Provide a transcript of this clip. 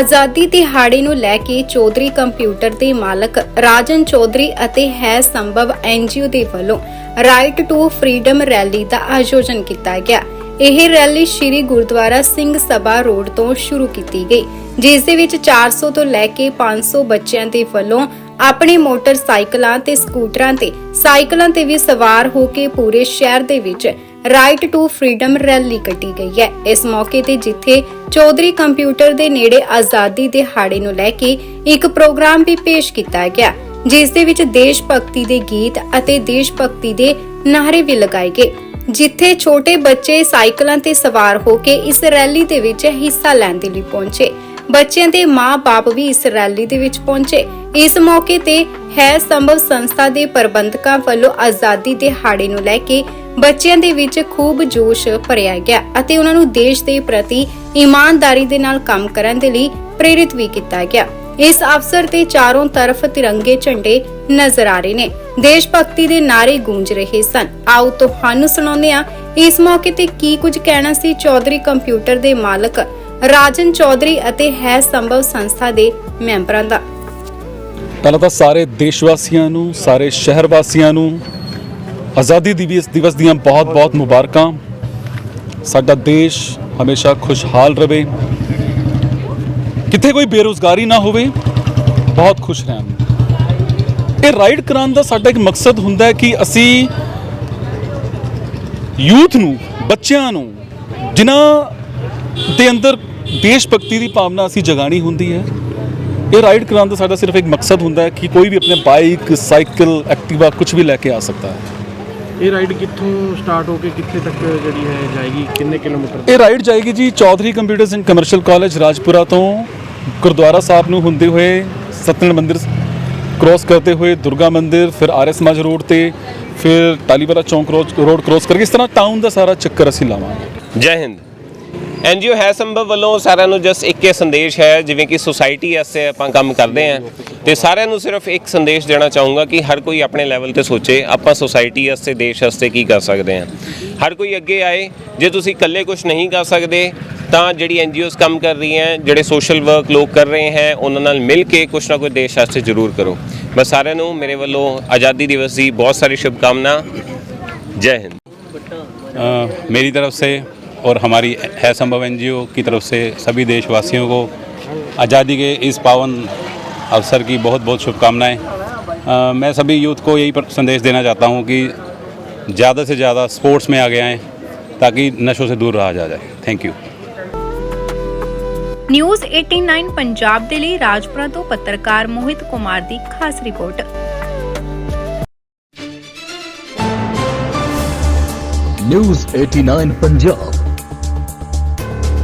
ਆਜ਼ਾਦੀ ਦਿਹਾੜੇ ਨੂੰ ਲੈ ਕੇ ਚੌਧਰੀ ਕੰਪਿਊਟਰ ਦੇ ਮਾਲਕ ਰਾਜਨ ਚੌਧਰੀ ਅਤੇ ਹੈ ਸੰਭਵ ਐਨਜੀਓ ਦੇ ਵੱਲੋਂ ਰਾਈਟ ਟੂ ਫਰੀडम ਰੈਲੀ ਦਾ ਆਯੋਜਨ ਕੀਤਾ ਗਿਆ। ਇਹ ਰੈਲੀ ਸ਼੍ਰੀ ਗੁਰਦੁਆਰਾ ਸਿੰਘ ਸਭਾ ਰੋਡ ਤੋਂ ਸ਼ੁਰੂ ਕੀਤੀ ਗਈ, ਜਿਸ ਦੇ ਵਿੱਚ 400 ਤੋਂ ਲੈ ਕੇ 500 ਬੱਚਿਆਂ ਦੇ ਵੱਲੋਂ ਆਪਣੇ ਮੋਟਰਸਾਈਕਲਾਂ ਤੇ ਸਕੂਟਰਾਂ ਤੇ ਸਾਈਕਲਾਂ ਤੇ ਵੀ ਸਵਾਰ ਹੋ ਕੇ ਪੂਰੇ ਸ਼ਹਿਰ ਦੇ ਵਿੱਚ ਰਾਈਟ ਟੂ ਫਰੀडम ਰੈਲੀ ਕੱਢੀ ਗਈ ਹੈ। ਇਸ ਮੌਕੇ ਤੇ ਜਿੱਥੇ ਚੌਧਰੀ ਕੰਪਿਊਟਰ ਦੇ ਨੇੜੇ ਆਜ਼ਾਦੀ ਦਿਹਾੜੇ ਨੂੰ ਲੈ ਕੇ ਇੱਕ ਪ੍ਰੋਗਰਾਮ ਵੀ ਪੇਸ਼ ਕੀਤਾ ਗਿਆ, ਜਿਸ ਦੇ ਵਿੱਚ ਦੇਸ਼ ਭਗਤੀ ਦੇ ਗੀਤ ਅਤੇ ਦੇਸ਼ ਭਗਤੀ ਦੇ ਨਾਅਰੇ ਵੀ ਲਗਾਏ ਗਏ, ਜਿੱਥੇ ਛੋਟੇ ਬੱਚੇ ਸਾਈਕਲਾਂ ਤੇ ਸਵਾਰ ਹੋ ਕੇ ਇਸ ਰੈਲੀ ਦੇ ਵਿੱਚ ਹਿੱਸਾ ਲੈਣ ਦੇ ਲਈ ਪਹੁੰਚੇ। ਬੱਚਿਆਂ ਦੇ ਮਾਪੇ ਵੀ ਇਸ ਰੈਲੀ ਦੇ ਵਿੱਚ ਪਹੁੰਚੇ। ਇਸ ਮੌਕੇ ਤੇ ਹੈ ਸੰਭਵ ਸੰਸਥਾ ਦੇ ਪ੍ਰਬੰਧਕਾਂ ਵੱਲੋਂ ਆਜ਼ਾਦੀ ਦਿਹਾੜੇ ਨੂੰ ਲੈ ਕੇ ਬੱਚਿਆਂ ਦੇ ਵਿੱਚ ਖੂਬ ਜੋਸ਼ ਭਰਿਆ ਗਿਆ ਅਤੇ ਉਹਨਾਂ ਨੂੰ ਦੇਸ਼ ਦੇ ਪ੍ਰਤੀ ਇਮਾਨਦਾਰੀ ਦੇ ਨਾਲ ਕੰਮ ਕਰਨ ਦੇ ਲਈ ਪ੍ਰੇਰਿਤ ਵੀ ਕੀਤਾ ਗਿਆ। ਇਸ ਅਵਸਰ ਤੇ ਚਾਰੋਂ ਤਰਫ ਤਿਰੰਗੇ ਝੰਡੇ ਨਜ਼ਰ ਆ ਰਹੇ ਨੇ। ਦੇਸ਼ ਭਗਤੀ ਦੇ ਨਾਰੇ ਗੂੰਜ ਰਹੇ ਸਨ। ਆਓ ਤੁਹਾਨੂੰ ਸੁਣਾਉਂਦੇ ਆ ਇਸ ਮੌਕੇ ਤੇ ਕੀ ਕੁਝ ਕਹਿਣਾ ਸੀ ਚੌਧਰੀ ਕੰਪਿਊਟਰ ਦੇ ਮਾਲਕ ਰਾਜਨ ਚੌਧਰੀ ਅਤੇ ਹੈ ਸੰਭਵ ਸੰਸਥਾ ਦੇ ਮੈਂਬਰਾਂ ਦਾ। ਪਹਿਲਾਂ ਤਾਂ ਸਾਰੇ ਦੇਸ਼ ਵਾਸੀਆਂ ਨੂੰ, ਸਾਰੇ ਸ਼ਹਿਰ ਵਾਸੀਆਂ ਨੂੰ ਆਜ਼ਾਦੀ ਦਿਵਸ ਦਿਵਸ ਦੀਆਂ ਬਹੁਤ-ਬਹੁਤ ਮੁਬਾਰਕਾਂ। ਸਾਡਾ ਦੇਸ਼ ਹਮੇਸ਼ਾ ਖੁਸ਼ਹਾਲ ਰਵੇ। ਕਿੱਥੇ ਕੋਈ ਬੇਰੋਜ਼ਗਾਰੀ ਨਾ ਹੋਵੇ, ਬਹੁਤ ਖੁਸ਼ ਰਹਿਣ। ਇਹ ਰਾਈਡ ਕਰਾਉਣ ਦਾ ਸਾਡਾ ਇੱਕ ਮਕਸਦ ਹੁੰਦਾ ਹੈ ਕਿ ਅਸੀਂ ਯੂਥ ਨੂੰ, ਬੱਚਿਆਂ ਨੂੰ, ਜਿਨ੍ਹਾਂ ਦੇ ਅੰਦਰ ਦੇਸ਼ ਭਗਤੀ ਦੀ ਭਾਵਨਾ ਅਸੀਂ ਜਗਾਣੀ ਹੁੰਦੀ ਹੈ। ਇਹ ਰਾਈਡ ਕਰਾਉਣ ਦਾ ਸਾਡਾ ਸਿਰਫ ਇੱਕ ਮਕਸਦ ਹੁੰਦਾ ਹੈ ਕਿ ਕੋਈ ਵੀ ਆਪਣੇ ਬਾਈਕ ਸਾਈਕਲ ਐਕਟਿਵਾ ਕੁਝ ਵੀ ਲੈ ਕੇ ਆ ਸਕਦਾ ਹੈ। ਇਹ ਰਾਈਡ ਕਿੱਥੋਂ ਸਟਾਰਟ ਹੋ ਕੇ ਕਿੱਥੇ ਤੱਕ ਜਿਹੜੀ ਹੈ ਜਾਏਗੀ? ਕਿੰਨੇ ਕਿਲੋਮੀਟਰ ਇਹ ਰਾਈਡ ਜਾਏਗੀ ਜੀ Chaudhary computers and commercial college Rajpura ਤੋਂ। ਗੁਰਦੁਆਰਾ ਸਾਹਿਬ ਨੂੰ ਹੁੰਦੇ ਹੋਏ ਸਤਨਾਰਾਇਣ ਮੰਦਿਰ ਕ੍ਰੋਸ ਕਰਦੇ ਹੋਏ ਦੁਰਗਾ ਮੰਦਿਰ ਫਿਰ ਆਰਐਸ ਸਮਾਜ ਰੋਡ ਤੇ ਫਿਰ ਟਾਲੀਵਾਲਾ ਚੌਂਕ ਰੋਡ ਕ੍ਰੋਸ ਕਰਕੇ ਇਸ ਤਰ੍ਹਾਂ ਟਾਊਨ ਦਾ ਸਾਰਾ ਚੱਕਰ ਅਸੀਂ ਲਾਵਾਂਗੇ। ਜੈ ਹਿੰਦ। ਐਨਜੀਓ ਹੈ ਸੰਭਵ ਵੱਲੋਂ ਸਾਰਿਆਂ ਨੂੰ ਜਸ ਇੱਕ ਇਹ ਸੰਦੇਸ਼ ਹੈ, ਜਿਵੇਂ ਕਿ ਸੁਸਾਇਟੀ ਐਸੇ ਆਪਾਂ ਕੰਮ ਕਰਦੇ ਆਂ ਤੇ ਸਾਰਿਆਂ ਨੂੰ ਸਿਰਫ ਇੱਕ ਸੰਦੇਸ਼ ਦੇਣਾ ਚਾਹੂੰਗਾ ਕਿ ਹਰ ਕੋਈ ਆਪਣੇ ਲੈਵਲ ਤੇ ਸੋਚੇ, ਆਪਾਂ ਸੁਸਾਇਟੀ ਐਸੇ ਦੇਸ਼ ਐਸੇ ਕੀ ਕਰ ਸਕਦੇ ਆਂ ਹਰ ਕੋਈ ਅੱਗੇ ਆਏ, ਜੇ ਤੁਸੀਂ ਇਕੱਲੇ ਕੁਝ ਨਹੀਂ ਕਰ ਸਕਦੇ, ਤਾਂ ਜਿਹੜੀ ਐਨਜੀਓਸ ਕੰਮ ਕਰ ਰਹੀਆਂ ਜਿਹੜੇ ਸੋਸ਼ਲ ਵਰਕ ਲੋਕ ਕਰ ਰਹੇ ਹਨ ਉਹਨਾਂ ਨਾਲ ਮਿਲ ਕੇ ਕੁਝ ਨਾ ਕੁਝ ਦੇਸ਼ ਵਾਸਤੇ ਜ਼ਰੂਰ ਕਰੋ। ਬਸ ਸਾਰਿਆਂ ਨੂੰ, ਮੇਰੇ ਵੱਲੋਂ ਆਜ਼ਾਦੀ ਦਿਵਸ ਦੀ ਬਹੁਤ ਸਾਰੀ ਸ਼ੁਭਕਾਮਨਾ। ਜੈ ਹਿੰਦ। ਮੇਰੀ ਤਰਫ ਸੇ और हमारी है संभव एनजीओ की तरफ से सभी देशवासियों को आज़ादी के इस पावन अवसर की बहुत बहुत शुभकामनाएं अ, मैं सभी यूथ को यही पर- संदेश देना चाहता हूं कि ज़्यादा से ज़्यादा स्पोर्ट्स में आगे आएँ ताकि नशों से दूर रहा जा जाए थैंक यू ਨਿਊਜ਼ 89 ਪੰਜਾਬ ਦੇ ਲਈ ਰਾਜਪੁਰਾ ਤੋਂ ਪੱਤਰਕਾਰ ਮੋਹਿਤ ਕੁਮਾਰ ਦੀ ਖਾਸ ਰਿਪੋਰਟ ਨਿਊਜ਼ 89 ਪੰਜਾਬ